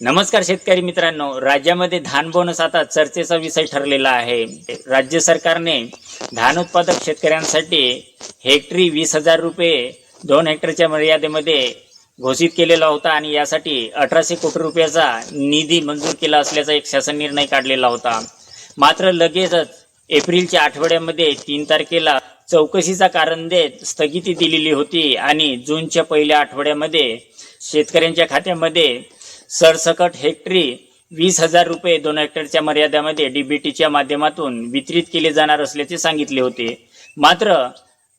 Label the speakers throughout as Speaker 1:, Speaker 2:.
Speaker 1: नमस्कार शेतकरी मित्रांनो. राज्यामध्ये धान बोनस आता चर्चेचा विषय ठरलेला आहे. राज्य सरकारने धान उत्पादक शेतकऱ्यांसाठी हेक्टरी वीस हजार रुपये दोन हेक्टरच्या मर्यादेमध्ये घोषित केलेला होता आणि यासाठी अठराशे कोटी रुपयाचा निधी मंजूर केला असल्याचा एक शासन निर्णय काढलेला होता. मात्र लगेचच एप्रिलच्या आठवड्यामध्ये तीन तारखेला चौकशीचा कारण देत स्थगिती दिलेली होती आणि जूनच्या पहिल्या आठवड्यामध्ये शेतकऱ्यांच्या खात्यामध्ये सरसकट हेक्टरी वीस हजार रुपये दोन हेक्टरच्या मर्यादेमध्ये डीबीटीच्या माध्यमातून वितरित केले जाणार असल्याचे सांगितले होते. मात्र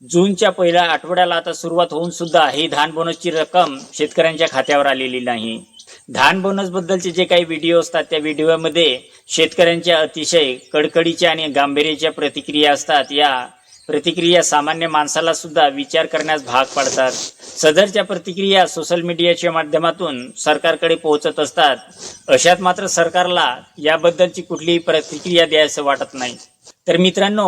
Speaker 1: जूनच्या पहिल्या आठवड्याला आता सुरुवात होऊन सुद्धा ही धान बोनसची रक्कम शेतकऱ्यांच्या खात्यावर आलेली नाही. धान बोनस बद्दलचे जे काही व्हिडिओ असतात त्या व्हिडिओमध्ये शेतकऱ्यांच्या अतिशय कडकडीच्या आणि गांभीर्याच्या प्रतिक्रिया असतात. या प्रतिक्रिया सामान्य माणसाला सुद्धा विचार करण्यास भाग पाडतात. सदरच्या प्रतिक्रिया सोशल मीडियाच्या माध्यमातून सरकारकडे पोहोचत असतात. अशात मात्र सरकारला याबद्दलची कुठलीही प्रतिक्रिया द्यायचं वाटत नाही. तर मित्रांनो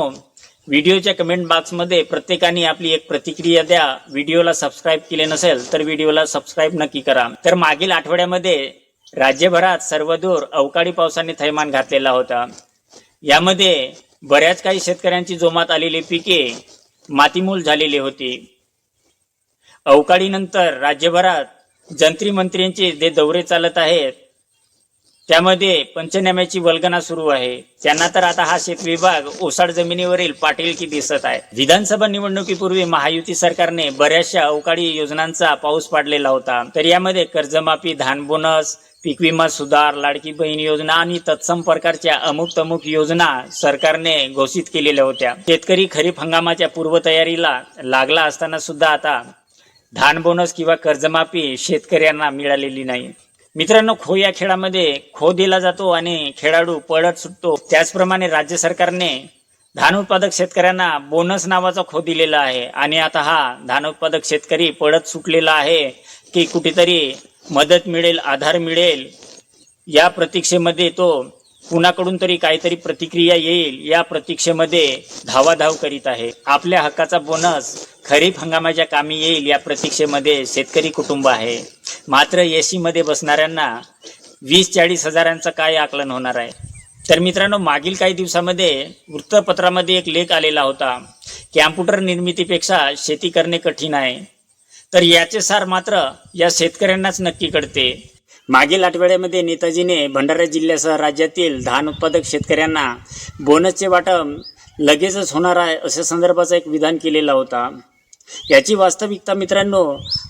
Speaker 1: व्हिडिओच्या कमेंट बॉक्समध्ये प्रत्येकाने आपली एक प्रतिक्रिया द्या. व्हिडिओला सबस्क्राईब केले नसेल तर व्हिडिओला सबस्क्राईब नक्की करा. तर मागील आठवड्यामध्ये राज्यभरात सर्वदूर अवकाळी पावसाने थैमान घातलेला होता. यामध्ये बऱ्याच काही शेतकऱ्यांची जोमात आलेली पिके मातीमूल झालेली होती. अवकाळीनंतर राज्यभरात जंत्री मंत्र्यांचे जे दौरे चालत आहेत त्यामध्ये पंचनाम्याची वल्गना सुरू आहे. त्यांना तर आता हा शेत विभाग ओसाड जमिनीवरील पाटीलकी दिसत आहे. विधानसभा निवडणुकीपूर्वी महायुती सरकारने बऱ्याचशा अवकाळी योजनांचा पाऊस पाडलेला होता. तर यामध्ये कर्जमाफी धान बोनस पीक विमा सुधार लाडकी बहीण योजना आणि तत्सम प्रकारच्या अमुक तमुक योजना सरकारने घोषित केलेल्या होत्या. शेतकरी खरीप हंगामाच्या पूर्वतयारीला लागला असताना सुद्धा आता धान बोनस किंवा कर्जमाफी शेतकऱ्यांना मिळालेली नाही. मित्रांनो खो या खेळामध्ये खो दिला जातो आणि खेळाडू पळत सुटतो. त्याचप्रमाणे राज्य सरकारने धान उत्पादक शेतकऱ्यांना बोनस नावाचा खो दिलेला आहे. आणि आता हा धान उत्पादक शेतकरी पळत सुटलेला आहे की कुठेतरी मदत मिळेल आधार मिळेल या प्रतीक्षेमध्ये तो कुणाकडून तरी काहीतरी प्रतिक्रिया येईल या प्रतीक्षेमध्ये धावाधाव करीत आहे. आपल्या हक्काचा बोनस खरीप हंगामाच्या कामी येईल या प्रतीक्षेमध्ये शेतकरी कुटुंब आहे. मात्र एसी मध्ये बसणाऱ्यांना वीस चाळीस हजारांचं काय आकलन होणार आहे? तर मित्रांनो मागील काही दिवसामध्ये वृत्तपत्रामध्ये एक लेख आलेला होता कॅम्प्युटर निर्मितीपेक्षा शेती करणे कठीण आहे. तर याचे सार मात्र या शेतकऱ्यांनाच नक्की कळते. मागील आठवड्यामध्ये नेताजीने भंडारा जिल्ह्यासह राज्यातील धान उत्पादक शेतकऱ्यांना बोनसचे वाटप लगेचच होणार आहे अशा संदर्भाचा एक विधान केलेला होता. याची वास्तविकता मित्रांनो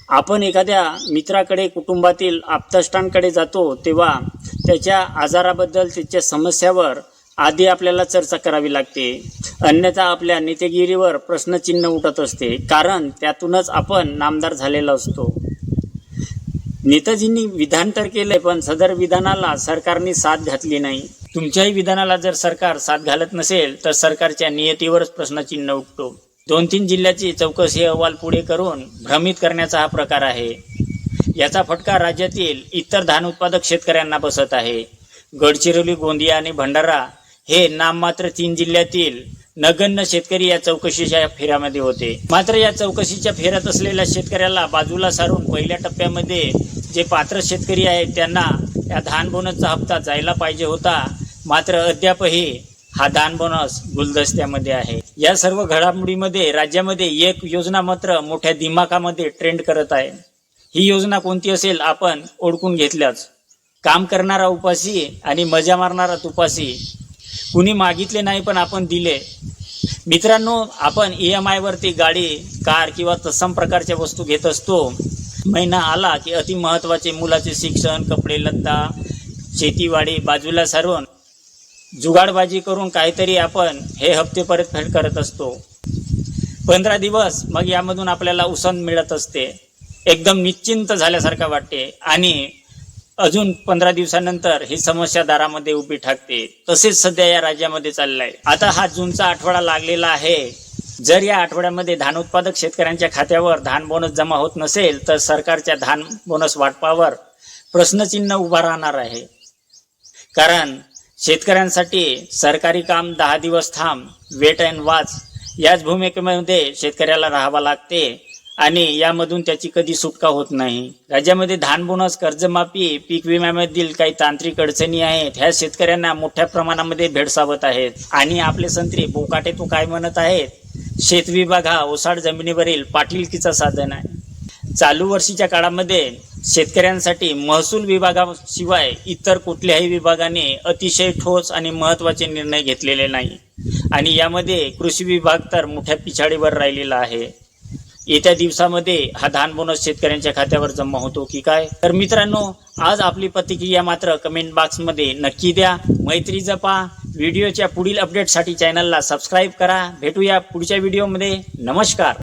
Speaker 1: आपण एखाद्या मित्राकडे कुटुंबातील आप्तष्टांकडे जातो तेव्हा त्याच्या आजाराबद्दल त्याच्या समस्यावर आधी आपल्याला चर्चा करावी लागते. अन्यथा आपल्या नेतेगिरीवर प्रश्नचिन्ह उठत असते कारण त्यातूनच आपण नामदार झालेला असतो. नेताजींनी विधान तर केलंय पण सदर विधानाला सरकारने साथ घातली नाही. तुमच्याही विधानाला जर सरकार साथ घालत नसेल तर सरकारच्या नियतीवरच प्रश्नचिन्ह उठतो दोन तीन जिल्ह्याची चौकशी अहवाल पुढे करून भ्रमित करण्याचा हा प्रकार आहे. याचा फटका राज्यातील इतर धान उत्पादक शेतकऱ्यांना बसत आहे. गडचिरोली गोंदिया आणि भंडारा हे नाममात्र तीन जिल्ह्यातील नगण्य शेतकरी या चौकशीच्या फेऱ्यामध्ये होते. मात्र या चौकशीच्या फेऱ्यात असलेल्या शेतकऱ्याला बाजूला सारून पहिल्या टप्प्यामध्ये जे पात्र शेतकरी आहेत त्यांना या धान बोनसचा हप्ता जायला पाहिजे होता. मात्र अद्यापही हा दान बोनस गुलदस्त्यामध्ये आहे. या सर्व घडामोडीमध्ये राज्यामध्ये एक योजना मात्र मोठ्या दिमाखामध्ये ट्रेंड करत आहे. ही योजना कोणती असेल आपण ओळखून घेतल्याच. काम करणारा उपासी आणि मजा मारणारा तुपासी कुणी मागितले नाही पण आपण दिले. मित्रांनो आपण ई एम आयवरती गाडी कार किंवा तत्सम प्रकारच्या वस्तू घेत असतो. महिना आला की अति महत्त्वाचे मुलाचे शिक्षण कपडे लत्ता शेतीवाडी बाजूला सारून जुगाडबाजी करून काहीतरी आपण हे हप्ते परतफेड करत असतो. पंधरा दिवस मग यामधून आपल्याला उसंत मिळत असते. एकदम निश्चिंत झाल्यासारखं वाटते. आणि अजून पंधरा दिवसानंतर ही समस्या दारामध्ये उभी ठाकते. तसेच सध्या या राज्यामध्ये चाललंय. आता हा जूनचा आठवडा लागलेला आहे. जर या आठवड्यामध्ये धान उत्पादक शेतकऱ्यांच्या खात्यावर धान बोनस जमा होत नसेल तर सरकारच्या धान बोनस वाटपावर प्रश्नचिन्ह उभा राहणार आहे. कारण शेतकऱ्यांसाठी सरकारी काम दहा दिवस थांब वेट अँड वाच याच भूमिकेमध्ये शेतकऱ्याला राहावं लागते. आणि यामधून त्याची कधी सुटका होत नाही. राज्यामध्ये धान बोनस कर्जमाफी पीक विम्यामधील काही तांत्रिक अडचणी आहेत. ह्या शेतकऱ्यांना मोठ्या प्रमाणामध्ये भेडसावत आहेत. आणि आपले संत्री बोकाटे तो काय म्हणत आहेत? शेत विभाग हा ओसाड जमिनीवरील पाटीलकीचा साधन आहे. चालू वर्षीच्या काळामध्ये शेतकऱ्यांसाठी महसूल विभागाशिवाय इतर कुठल्याही विभागाने अतिशय ठोस आणि महत्त्वाचे निर्णय घेतलेले नाही. आणि यामध्ये कृषी विभाग तर मोठ्या पिछाडीवर राहिलेला आहे. येत्या दिवसामध्ये हा धान बोनस शेतकऱ्यांच्या खात्यावर जमा होतो की काय? तर मित्रांनो आज आपली प्रतिक्रिया मात्र कमेंट बॉक्समध्ये नक्की द्या. मैत्री जपा. व्हिडिओच्या पुढील अपडेटसाठी चॅनलला सबस्क्राईब करा. भेटूया पुढच्या व्हिडिओमध्ये नमस्कार.